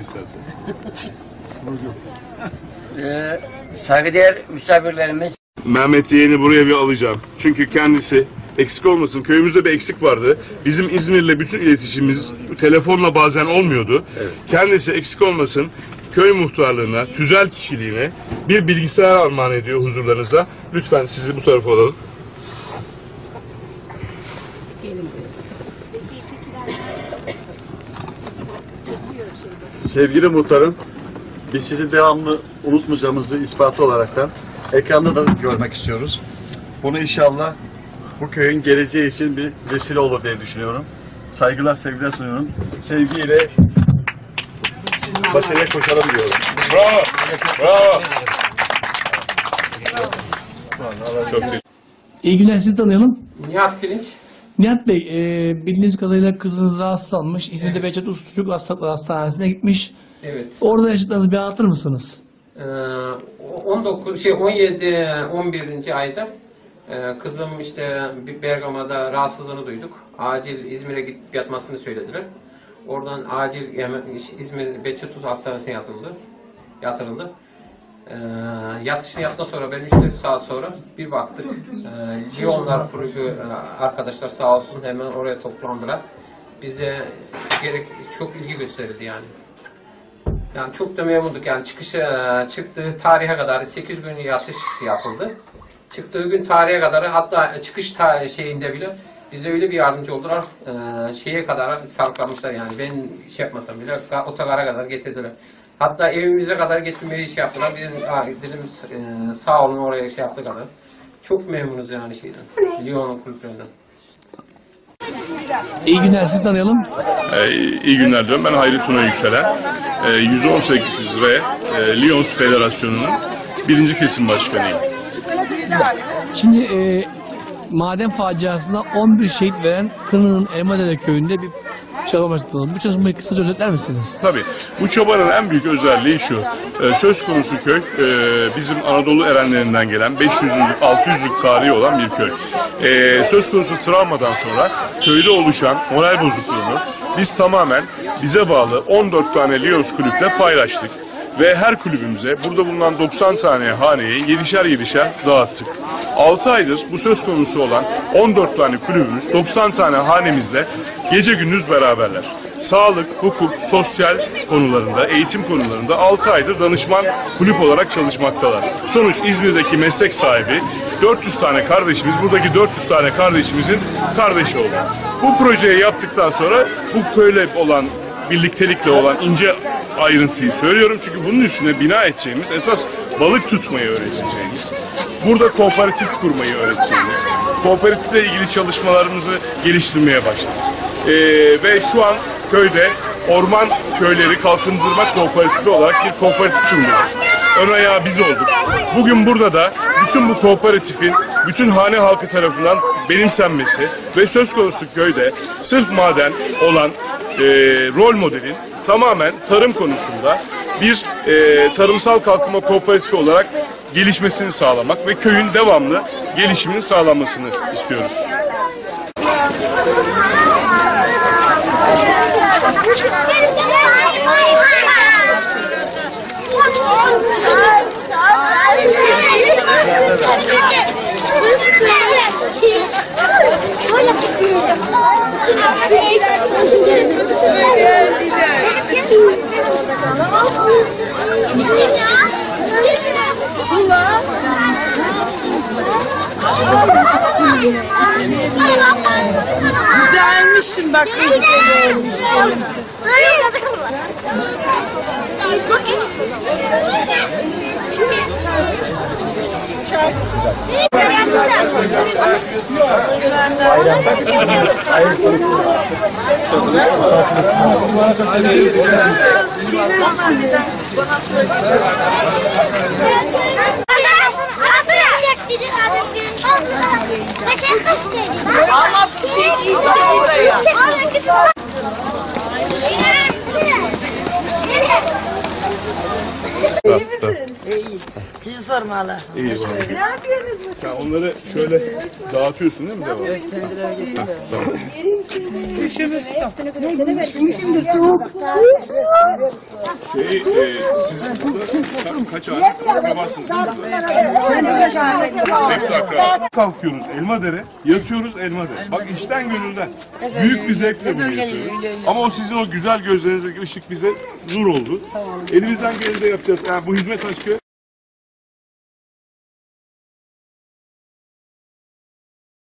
istersen. Ee, saygıdeğer misafirlerimiz Mehmet Yeğen'i buraya bir alacağım. Çünkü kendisi eksik olmasın. Köyümüzde bir eksik vardı. Bizim İzmir'le bütün iletişimimiz telefonla bazen olmuyordu. Kendisi eksik olmasın. Köy muhtarlığına, tüzel kişiliğine bir bilgisayar armağan ediyor huzurlarınıza. Lütfen sizi bu tarafa alalım. Sevgili muhtarım, biz sizi devamlı unutmayacağımızı ispatı olaraktan ekranda da görmek istiyoruz. Bunu inşallah bu köyün geleceği için bir vesile olur diye düşünüyorum. Saygılar, sevgiler sunuyorum. Sevgiyle başarıya koşalım diyorum. Bravo! Bravo! Çok teşekkür İyi günler sizi tanıyalım. Nihat Pirinç. Nihat Bey, e, bildiğiniz kadarıyla kızınız rahatsızlanmış. İzmir'de Behçet Usta Çocuk Hastanesi'ne gitmiş. Evet. Orada yaşadığınızı bir anlatır mısınız? Ee, 19 şey 17 11. ayda e, kızım işte bir Bergama'da rahatsızlığını duyduk. Acil İzmir'e gidip yatmasını söylediler. Oradan acil İzmir Beçetuz Hastanesi'ne yatırıldı. Yatırıldı. Ee, yatışını yaptıktan sonra ben 3-4 saat sonra bir baktık. E, Lyonlar e, arkadaşlar sağ olsun hemen oraya toplandılar. Bize gerek çok ilgi gösterildi yani. Yani çok da memnunduk. Yani çıkışa çıktığı tarihe kadar 8 gün yatış yapıldı. Çıktığı gün tarihe kadar hatta çıkış şeyinde bile bize öyle bir yardımcı oldular. Ee, şeye kadar sarklamışlar yani. Ben şey yapmasam bile ga- otogara kadar getirdiler. Hatta evimize kadar getirmeyi şey yaptılar. Dedim, "Aa," dedim e, sağ olun oraya şey yaptı kadar. Çok memnunuz yani şeyden. Lyon'un kulüplerinden. İyi günler sizi tanıyalım. Ee, iyi günler diyorum. Ben Hayri Tuna Yükselen. Ee, 118 ve e, Lions Federasyonu'nun birinci kesim başkanıyım. Şimdi e, maden faciasında 11 şehit veren Kınık'ın Elmadere köyünde bir çalışma başlattınız. Bu çalışmayı kısaca özetler misiniz? Tabii. Bu çobanın en büyük özelliği şu. Ee, söz konusu köy e, bizim Anadolu erenlerinden gelen 500'lük 600'lük tarihi olan bir köy. Ee, söz konusu travmadan sonra köyde oluşan moral bozukluğunu biz tamamen bize bağlı 14 tane Lions kulüple paylaştık. Ve her kulübümüze burada bulunan 90 tane haneye yedişer yedişer dağıttık. 6 aydır bu söz konusu olan 14 tane kulübümüz 90 tane hanemizle gece gündüz beraberler. Sağlık, hukuk, sosyal konularında, eğitim konularında 6 aydır danışman kulüp olarak çalışmaktalar. Sonuç İzmir'deki meslek sahibi 400 tane kardeşimiz, buradaki 400 tane kardeşimizin kardeşi oldu. Bu projeyi yaptıktan sonra bu köyle olan birliktelikle olan ince ayrıntıyı söylüyorum. Çünkü bunun üstüne bina edeceğimiz, esas balık tutmayı öğreteceğimiz, burada kooperatif kurmayı öğreteceğimiz, kooperatifle ilgili çalışmalarımızı geliştirmeye başladık. Ee, ve şu an köyde Orman Köyleri Kalkındırma Kooperatifi olarak bir kooperatif kuruluyor. Ön ayağı biz olduk. Bugün burada da bütün bu kooperatifin bütün hane halkı tarafından benimsenmesi ve söz konusu köyde sırf maden olan e, rol modelin tamamen tarım konusunda bir e, tarımsal kalkınma kooperatifi olarak gelişmesini sağlamak ve köyün devamlı gelişimini sağlanmasını istiyoruz. Güzelmişim bak ne güzel olmuş. Çok iyi. Allah Davidson. İyi. Sizi sormalı. İyi var. Sen onları şöyle dağıtıyorsun değil mi devam? Evet, kendileri geçsin. Tamam. Şey, e, siz burada ka- kaç akrabasınız değil mi? Hepsi akraba. Kalkıyoruz Elmadere, yatıyoruz Elmadere. Bak içten gönülden. Büyük bir zevkle bunu yapıyoruz. Ama o sizin o güzel gözlerinizdeki ışık bize nur oldu. Elimizden geleni de yapacağız. Yani bu hizmet aşkı